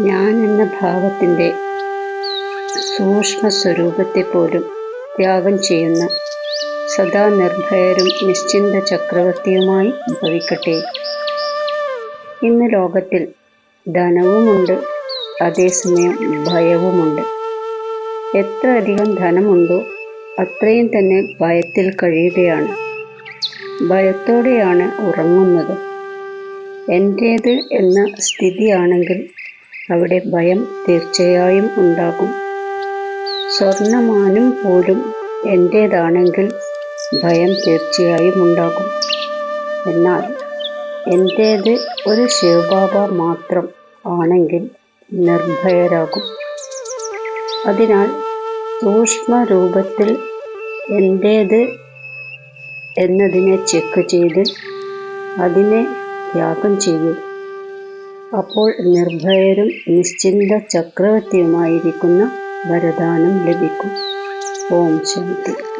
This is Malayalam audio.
ഞാൻ എന്ന ഭാവത്തിന്റെ സൂക്ഷ്മ സ്വരൂപത്തെ പോലും ത്യാഗം ചെയ്യുന്ന സദാ നിർഭയരും നിശ്ചിന്ത ചക്രവർത്തിയുമായി ഭവിക്കട്ടെ. ഇന്ന് ലോകത്തിൽ ധനവുമുണ്ട് അതേസമയം ഭയവുമുണ്ട്. എത്ര അധികം ധനമുണ്ടോ അത്രയും തന്നെ ഭയത്തിൽ കഴിയുകയാണ്. ഭയത്തോടെയാണ് ഉറങ്ങുന്നത്. എന്റേത് എന്ന സ്ഥിതിയാണെങ്കിൽ അവിടെ ഭയം തീർച്ചയായും ഉണ്ടാകും. സ്വർണമാനും പോലും എന്റേതാണെങ്കിൽ ഭയം തീർച്ചയായും ഉണ്ടാകും. എന്നാൽ എന്റേത് ഒരു ശിവബാബ മാത്രം ആണെങ്കിൽ നിർഭയരാകും. അതിനാൽ സൂക്ഷ്മ രൂപത്തിൽ എന്റേത് എന്നതിനെ ചെക്ക് ചെയ്ത് അതിനെ ത്യാഗം ചെയ്യൂ. അപ്പോൾ നിർഭയരും നിശ്ചിന്ത ചക്രവർത്തിയുമായിരിക്കുന്ന വരദാനം ലഭിക്കും. ഓം ശാന്തി.